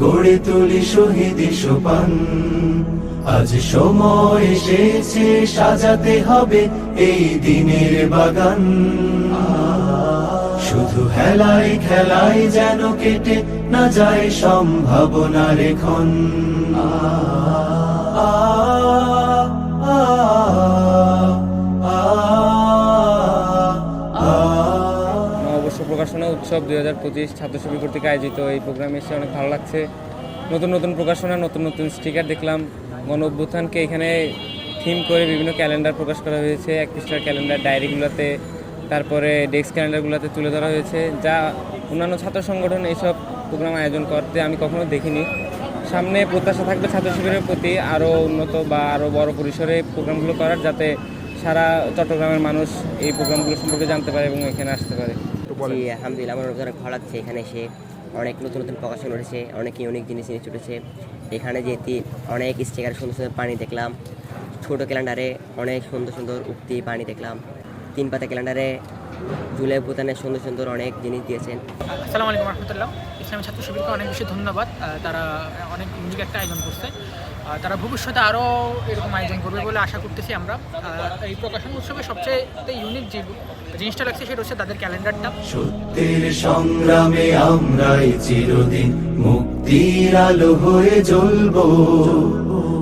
গড়ে তুলি শহীদ সোপান। আজ সময় এসেছে, সাজাতে হবে এই দিনের বাগান। শুধু হেলাই খেলাই যেন কেটে না যায় সম্ভাবনার এখন। অবশ্য উৎসব দুই হাজার পঁচিশ ছাত্রশিবির কর্তৃক আয়োজিত এই প্রোগ্রামে এসে অনেক ভালো লাগছে। নতুন নতুন প্রকাশনা নতুন নতুন স্টিকার দেখলাম। গণ অভ্যুত্থানকে এখানে থিম করে বিভিন্ন ক্যালেন্ডার প্রকাশ করা হয়েছে। এক পৃষ্ঠার ক্যালেন্ডার ডায়েরিগুলোতে তারপরে ডেস্ক ক্যালেন্ডারগুলোতে তুলে ধরা হয়েছে। যা অন্যান্য ছাত্র সংগঠন এইসব প্রোগ্রাম আয়োজন করতে আমি কখনো দেখিনি। সামনে প্রত্যাশা থাকবে ছাত্র শিবিরের প্রতি আরও উন্নত বা আরও বড় পরিসরে প্রোগ্রামগুলো করার, যাতে সারা চট্টগ্রামের মানুষ এই প্রোগ্রামগুলো সম্পর্কে জানতে পারে এবং এখানে আসতে পারে। জি, আলহামদুলিল্লাহ, আমার অনেক ভালো এখানে এসে অনেক নতুন নতুন প্রকাশন উঠেছে, অনেক ইউনিক জিনিস নিয়ে ছুটেছে। এখানে যেতে অনেক স্টিকার সুন্দর সুন্দর পানি দেখলাম। ছোটো ক্যালেন্ডারে অনেক সুন্দর সুন্দর উক্তি, পানি দেখলাম। তিন পাতা ক্যালেন্ডারে জুলাই ভুতানের সুন্দর সুন্দর অনেক জিনিস দিয়েছেন। আসসালামু আলাইকুম রহমতুল্লাহ। ইসলামী ছাত্র শিবিরকে অনেক বেশি ধন্যবাদ। তারা অনেক ইউনিক একটা আয়োজন করছে। তারা ভবিষ্যতে আরও এরকম আয়োজন করবে বলে আশা করতেছি আমরা। এই প্রকাশন উৎসবে সবচেয়ে ইউনিক যে জিনিসটা লাগছে সেটা হচ্ছে তাদের ক্যালেন্ডারটা। সত্যের সংগ্রামে আমরাই চিরদিন মুক্তির আলো হয়ে জ্বলবো।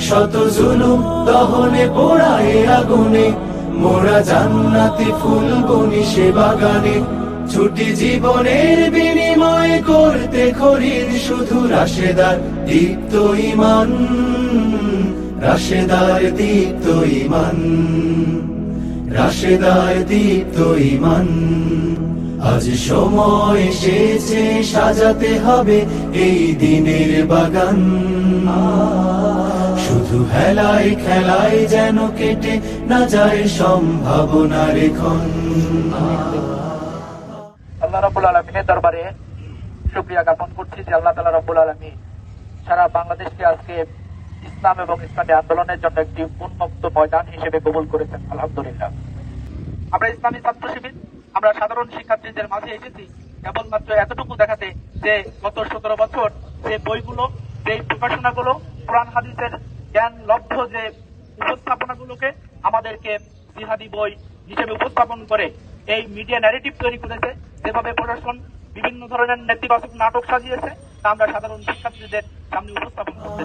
শত জুলুম দহনে পোড়ায় আগুনে। মোরা জান্নাতি ফুল বনি সে বাগানে। ছুটি জীবনের বিনিময় করতে খরিদ শুধু রাশেদার দীপ্ত ইমান। রাশেদার দীপ্ত ইমান। রাশেদার দীপ্ত ইমান। আজ সময় এসেছে, সাজাতে হবে এই দিনের বাগান। শুধু হেলায় খেলায় যেন কেটে না যায় সম্ভাবনার এখন আল্লাহ রাব্বুল আলমিনের দরবারে জ্ঞাপন করছি যে আল্লাহ তালা আলমী সারা বাংলাদেশকে আজকে ইসলাম এবং ইসলামী আন্দোলনের জন্য একটি উন্মুক্ত ময়দান হিসেবে কবুল করেছেন, আলহামদুলিল্লাহ। আমরা ইসলামী ছাত্র শিবির, আমরা সাধারণ শিক্ষার্থীদের মাঝে এসেছি, কেবলমাত্র এতটুকু দেখাতে যে গত সতেরো বছর যে বইগুলো, যে প্রকাশনাগুলো, কোরআন, হাদিসের জ্ঞান লব্ধ যে উপস্থাপনাগুলোকে আমাদেরকে জিহাদি বই হিসেবে উপস্থাপন করে এই মিডিয়া ন্যারেটিভ তৈরি করেছে, যেভাবে প্রশাসন বিভিন্ন ধরনের নেতিবাচক নাটক সাজিয়েছে, তা আমরা সাধারণ শিক্ষার্থীদের সামনে উপস্থাপন করতে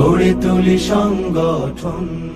গড়ে তুলি সংগঠন।